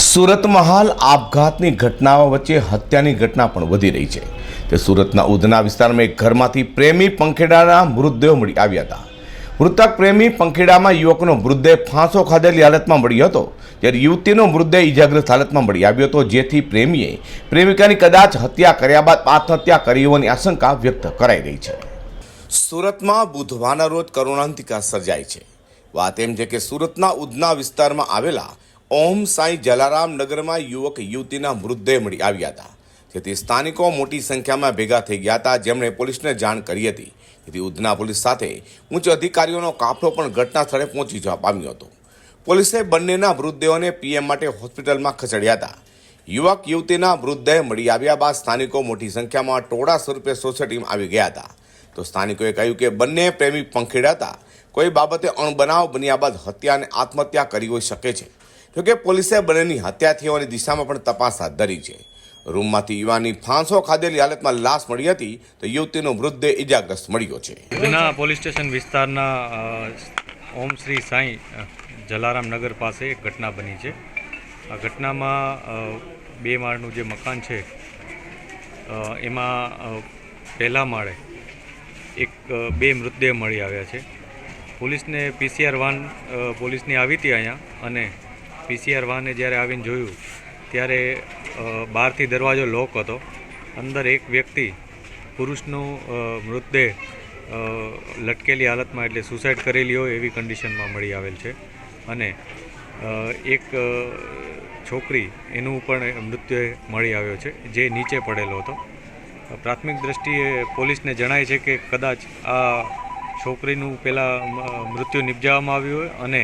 સુરતમાં હાલ આપઘાતની ઘટનાઓ વચ્ચે હત્યાની ઘટના પણ વધી રહી છે. તે સુરતના ઉધના વિસ્તારમાં એક ઘરમાંથી પ્રેમી પંખેડાના મૃતદેહો મળી આવ્યા હતા. મૃતક પ્રેમી પંખેડામાં યુવકનો મૃતદેહ ફાંસો ખાધેલી હાલતમાં મળ્યો હતો. જ્યારે યુવતીનો મૃતદેહ ઇજાગ્રસ્ત હાલતમાં મળી આવ્યો હતો, જેથી પ્રેમીએ પ્રેમિકાની કદાચ હત્યા કર્યા બાદ આત્મહત્યા કરી હોવાની આશંકા વ્યક્ત કરાઈ રહી છે. સુરતમાં બુધવારના રોજ કરુણાંતિકા સર્જાય છે. વાત એમ છે કે સુરતના ઉધના વિસ્તારમાં આવેલા ઓમ સાંઈ જલારામ નગરમાં યુવક યુવતીના મૃતદેહ મળી આવ્યા હતા. જેથી સ્થાનિકો મોટી સંખ્યામાં ભેગા થઈ ગયા હતા. જેમણે પોલીસને જાણ કરી હતી. તેથી ઉધના પોલીસ સાથે ઉચ્ચ અધિકારીઓનો કાફલો પણ ઘટના સ્થળે પહોંચી જવા પામ્યો હતો. પોલીસે બંનેના મૃતદેહોને પીએમ માટે હોસ્પિટલમાં ખસેડ્યા હતા. યુવક યુવતીના મૃતદેહ મળી આવ્યા બાદ સ્થાનિકો મોટી સંખ્યામાં ટોળા સ્વરૂપે સોસાયટીમાં આવી ગયા હતા. તો સ્થાનિકોએ કહ્યું કે બંને પ્રેમી પંખેડા હતા. કોઈ બાબતે અણબનાવ બન્યા બાદ હત્યા અને આત્મહત્યા કરી હોઈ શકે છે. જોકે પોલીસે બંનેની હત્યા હોવાની દિશામાં પણ તપાસ હાથ ધરી છે. રૂમમાંથી યુવાનની ફાંસો ખાધેલી હાલતમાં લાશ મળી હતી તો યુવતીનો મૃતદેહ ઇજાગ્રસ્ત મળ્યો છે. ઉધના પોલીસ સ્ટેશન વિસ્તારના ઓમ શ્રી સાંઈ જલારામ નગર પાસે એક ઘટના બની છે. આ ઘટનામાં બે માળનું જે મકાન છે એમાં પહેલા માળે એક બે મૃતદેહ મળી આવ્યા છે. પોલીસને પીસીઆર વાન પોલીસની આવી હતી અહીંયા અને પીસીઆર વાને જ્યારે આવીને જોયું, ત્યારે બહારથી દરવાજો લોક હતો. અંદર એક વ્યક્તિ પુરુષનું મૃતદેહ લટકેલી હાલતમાં એટલે સુસાઇડ કરેલી હોય એવી કન્ડિશનમાં મળી આવેલ છે. અને એક છોકરી એનું પણ મૃત્યુ મળી આવ્યો છે, જે નીચે પડેલો હતો. પ્રાથમિક દ્રષ્ટિએ પોલીસને જણાય છે કે કદાચ આ છોકરીનું પહેલાં મૃત્યુ નિપજાવવામાં આવ્યું હોય અને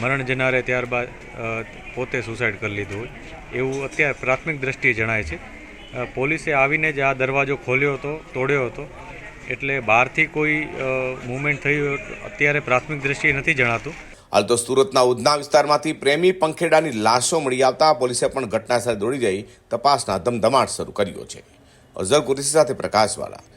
મરણ જનારે ત્યારબાદ પોતે સુસાઇડ કરી લીધું હોય. એવું અત્યારે પ્રાથમિક દ્રષ્ટિએ જણાય છે. પોલીસે આવીને જ આ દરવાજો ખોલ્યો હતો, તોડ્યો હતો. એટલે બહારથી કોઈ મૂવમેન્ટ થયું અત્યારે પ્રાથમિક દ્રષ્ટિએ નથી જણાતું. હાલ તો સુરતના ઉધના વિસ્તારમાંથી પ્રેમી પંખેડાની લાશો મળી આવતા પોલીસે પણ ઘટનાસ્થળે દોડી જઈ તપાસના ધમધમાટ શરૂ કર્યો છે. અઝર કુરેશી સાથે પ્રકાશવાળા